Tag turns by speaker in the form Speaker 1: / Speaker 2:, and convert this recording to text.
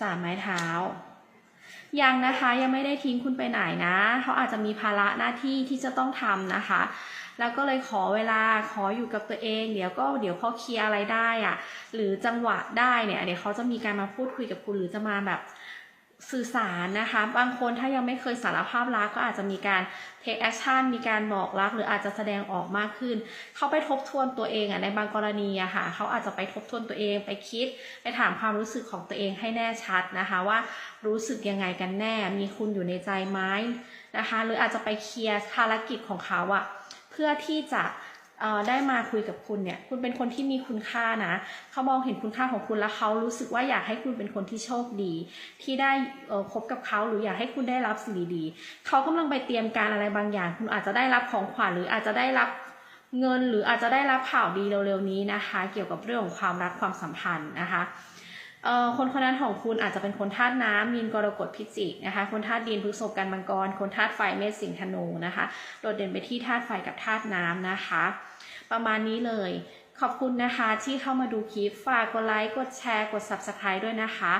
Speaker 1: สามไม้เท้า ยังนะคะยังไม่ได้ทิ้งคุณไปไหนนะ เขาอาจจะมีภาระหน้าที่ที่จะต้องทำนะคะ แล้วก็เลยขอเวลาขออยู่กับตัวเอง เดี๋ยวก็เดี๋ยวพอเคลียร์อะไรได้อะหรือจังหวะได้เนี่ยเดี๋ยวเขาจะมีการมาพูดคุยกับคุณหรือจะมาแบบ สื่อสารนะคะ บางคนถ้ายังไม่เคยสารภาพรักก็อาจจะมีการ take action มีการบอกรัก หรืออาจจะแสดงออกมากขึ้น เขาไปทบทวนตัวเองอะในบางกรณีอะค่ะ เขาอาจจะไปทบทวนตัวเองไปคิด ไปถามความรู้สึกของตัวเองให้แน่ชัดนะคะ ว่ารู้สึกยังไงกันแน่ มีคุณอยู่ในใจไหมนะคะ หรืออาจจะไปเคลียร์ภารกิจของเขาอะเพื่อที่จะ ได้มาคุยกับคุณเนี่ย คุณเป็นคนที่มีคุณค่านะเขามองเห็นคุณค่าของคุณแล้วเขารู้สึกว่าอยากให้คุณเป็นคนที่โชคดี ที่ได้คบกับเขาหรืออยากให้คุณได้รับสิ่งดีๆเขากำลังไปเตรียมการอะไรบางอย่าง คุณอาจจะได้รับของขวัญหรืออาจจะได้รับเงินหรืออาจจะได้รับข่าวดีเร็วๆนี้นะคะ เกี่ยวกับเรื่องของความรักความสัมพันธ์นะคะ คนคนนั้นของคุณอาจจะเป็นคนธาตุน้ำมีนกรกฎพิจิกนะคะ คนธาตุดินพฤษภกันมังกร คนธาตุไฟเมษสิงห์ธนูนะคะ โดดเด่นไปที่ธาตุไฟกับธาตุน้ำนะคะ ประมาณนี้เลยขอบคุณนะคะที่เข้ามาดูคลิป ฝากกดไลค์ กดแชร์ กด Subscribe ด้วยนะคะ